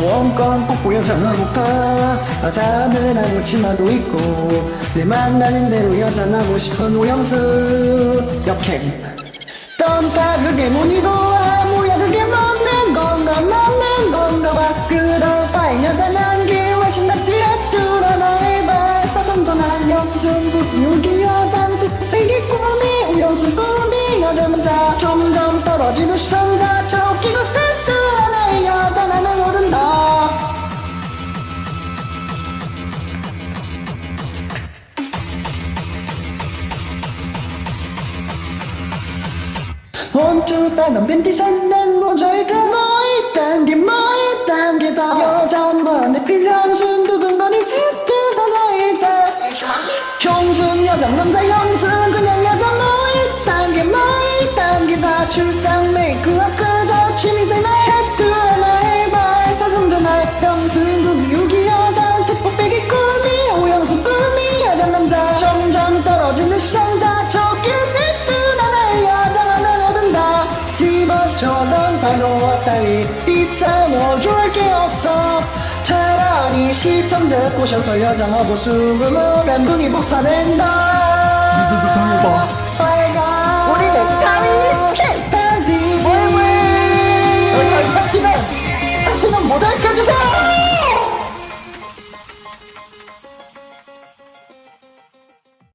소원권 꼭 보여줘볼까 여자는 알고 치마도 있고 내 만나는 대로 여자 나고 싶은 오영수. 역행. 떤까 그게 뭐니고 아 뭐야 그게 먹는 건가 먹는 건가 봐. 그럴 바에 여자 난게 훨씬 낫지 뚫어놔 봐 사성전한 영순 부유기 여자한테 이게 꿈이 오영수 꿈이 여자 문자. 점점 떨어지는 시선 온통 빨간 팬티 산난 모자이크 뭐 있단 게뭐 있단 게다 여잔과 내 필형순 두근거림 새들 하나이자 형순 여장 남자 형순 그냥 여자 뭐 있단 게뭐 있단 게다 출장 메이크업 그저 취미생활 새들 하나의 발 사성전화 형순 구기 유기 여장 특보 빼기 꿀미 오영수 꿀미 여자 남자 점점 떨어지는 시장 집어쳐던 바로 왔다니 빗장어 줄 게 없어. 차라리 시청자 꼬셔서 여자 어보 수금을 멘붕이 복사된다